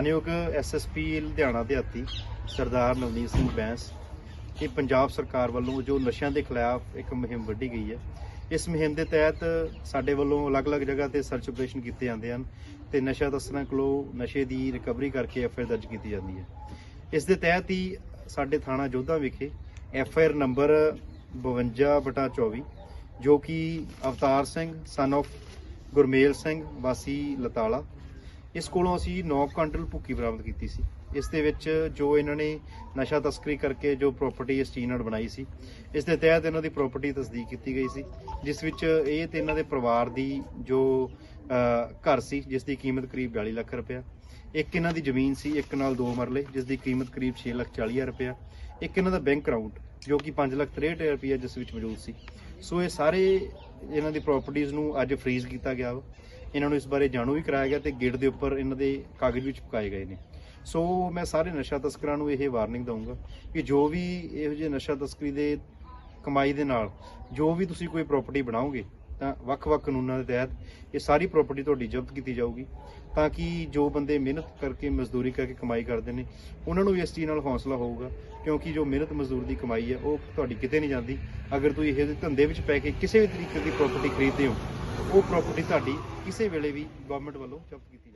ਮਾਨਯੋਗ ਐਸਐਸਪੀ ਲੁਧਿਆਣਾ ਦਿਹਾਤੀ ਸਰਦਾਰ ਨਵਨੀਤ ਸਿੰਘ ਬੈਂਸ ਇਹ ਪੰਜਾਬ ਸਰਕਾਰ ਵੱਲੋਂ ਜੋ ਨਸ਼ਿਆਂ ਦੇ ਖਿਲਾਫ ਇੱਕ ਮੁਹਿੰਮ ਵੱਢੀ ਗਈ ਹੈ, ਇਸ ਮੁਹਿੰਮ ਦੇ ਤਹਿਤ ਸਾਡੇ ਵੱਲੋਂ ਅਲੱਗ-ਅਲੱਗ ਜਗ੍ਹਾ ਤੇ ਸਰਚ ਆਪਰੇਸ਼ਨ ਕੀਤੇ ਜਾਂਦੇ ਹਨ ਤੇ ਨਸ਼ਾ ਤਸਕਰਾਂ ਕੋਲੋਂ ਨਸ਼ੇ ਦੀ ਰਿਕਵਰੀ ਕਰਕੇ ਐਫਆਈਆਰ ਦਰਜ ਕੀਤੀ ਜਾਂਦੀ ਹੈ। ਇਸ ਦੇ ਤਹਿਤ ਹੀ ਸਾਡੇ ਥਾਣਾ ਜੋਧਾ ਵਿਖੇ ਐਫਆਈਆਰ ਨੰਬਰ 52/24 ਜੋ ਕਿ ਅਵਤਾਰ ਸਿੰਘ ਸਨ of ਗੁਰਮੇਲ ਸਿੰਘ, ਵਾਸੀ ਲਤਾਲਾ ਇਸ ਕੋਲੋਂ ਅਸੀਂ 9 ਕੁਇੰਟਲ ਭੁੱਕੀ ਬਰਾਮਦ ਕੀਤੀ ਸੀ। ਇਸ ਦੇ ਵਿੱਚ ਜੋ ਇਹਨਾਂ ਨੇ ਨਸ਼ਾ ਤਸਕਰੀ ਕਰਕੇ ਜੋ ਪ੍ਰਾਪਰਟੀ ਇਸ ਚੀਜ਼ ਨਾਲ ਬਣਾਈ ਸੀ, ਇਸ ਦੇ ਤਹਿਤ ਇਹਨਾਂ ਦੀ ਪ੍ਰਾਪਰਟੀ ਤਸਦੀਕ ਕੀਤੀ ਗਈ ਸੀ, ਜਿਸ ਵਿੱਚ ਇਹ ਤੇ ਇਹਨਾਂ ਦੇ ਪਰਿਵਾਰ ਦੀ ਜੋ ਘਰ ਸੀ, ਜਿਸ ਦੀ ਕੀਮਤ ਕਰੀਬ 42 ਲੱਖ ਰੁਪਇਆ। ਇੱਕ ਇਹਨਾਂ ਦੀ ਜ਼ਮੀਨ ਸੀ, ਇੱਕ ਨਾਲ ਦੋ ਮਰਲੇ, ਜਿਸ ਦੀ ਕੀਮਤ ਕਰੀਬ 6 ਲੱਖ 40 ਹਜ਼ਾਰ ਰੁਪਇਆ। ਇੱਕ ਇਹਨਾਂ ਦਾ ਬੈਂਕ ਅਕਾਊਂਟ ਜੋ ਕਿ 5 ਲੱਖ 63 ਹਜ਼ਾਰ ਰੁਪਇਆ ਜਿਸ ਵਿੱਚ ਮੌਜੂਦ ਸੀ। ਸੋ ਇਹ ਸਾਰੇ ਇਹਨਾਂ ਦੀ ਪ੍ਰਾਪਰਟੀਆਂ ਨੂੰ ਅੱਜ ਫ੍ਰੀਜ਼ ਕੀਤਾ ਗਿਆ ਵਾ। ਇਹਨਾਂ ਨੂੰ ਇਸ ਬਾਰੇ ਜਾਣੂ ਵੀ ਕਰਾਇਆ ਗਿਆ ਤੇ ਗੇਟ ਦੇ ਉੱਪਰ ਇਹਨਾਂ ਦੇ ਕਾਗਜ਼ ਵੀ ਚੁਪਕਾਏ ਗਏ ਨੇ। ਸੋ ਮੈਂ ਸਾਰੇ ਨਸ਼ਾ ਤਸਕਰਾਂ ਨੂੰ ਇਹ ਵਾਰਨਿੰਗ ਦਊਂਗਾ ਕਿ ਜੋ ਵੀ ਇਹੋ ਜਿਹੇ ਨਸ਼ਾ ਤਸਕਰੀ ਦੇ ਕਮਾਈ ਦੇ ਨਾਲ ਜੋ ਵੀ ਤੁਸੀਂ ਕੋਈ ਪ੍ਰਾਪਰਟੀ ਬਣਾਓਗੇ, ਤਾਂ ਵੱਖ-ਵੱਖ ਕਾਨੂੰਨਾਂ ਦੇ ਤਹਿਤ ਇਹ ਸਾਰੀ ਪ੍ਰਾਪਰਟੀ ਤੁਹਾਡੀ ਜ਼ਬਤ ਕੀਤੀ ਜਾਊਗੀ, ਤਾਂ ਕਿ ਜੋ ਬੰਦੇ ਮਿਹਨਤ ਕਰਕੇ, ਮਜ਼ਦੂਰੀ ਕਰਕੇ ਕਮਾਈ ਕਰਦੇ ਨੇ, ਉਹਨਾਂ ਨੂੰ ਵੀ ਇਸ ਚੀਜ਼ ਨਾਲ ਹੌਸਲਾ ਹੋਊਗਾ, ਕਿਉਂਕਿ ਜੋ ਮਿਹਨਤ ਮਜ਼ਦੂਰ ਦੀ ਕਮਾਈ ਹੈ, ਉਹ ਤੁਹਾਡੀ ਕਿਤੇ ਨਹੀਂ ਜਾਂਦੀ। ਅਗਰ ਤੁਸੀਂ ਇਹ ਧੰਦੇ ਵਿੱਚ ਪੈ ਕੇ ਕਿਸੇ ਵੀ ਤਰੀਕੇ ਦੀ ਪ੍ਰਾਪਰਟੀ ਖਰੀਦਦੇ ਹੋ ਉਹ ਪ੍ਰਾਪਰਟੀ ਤੁਹਾਡੀ ਕਿਸੇ ਵੇਲੇ ਵੀ ਗਵਰਨਮੈਂਟ ਵੱਲੋਂ ਜ਼ਬਤ ਕੀਤੀ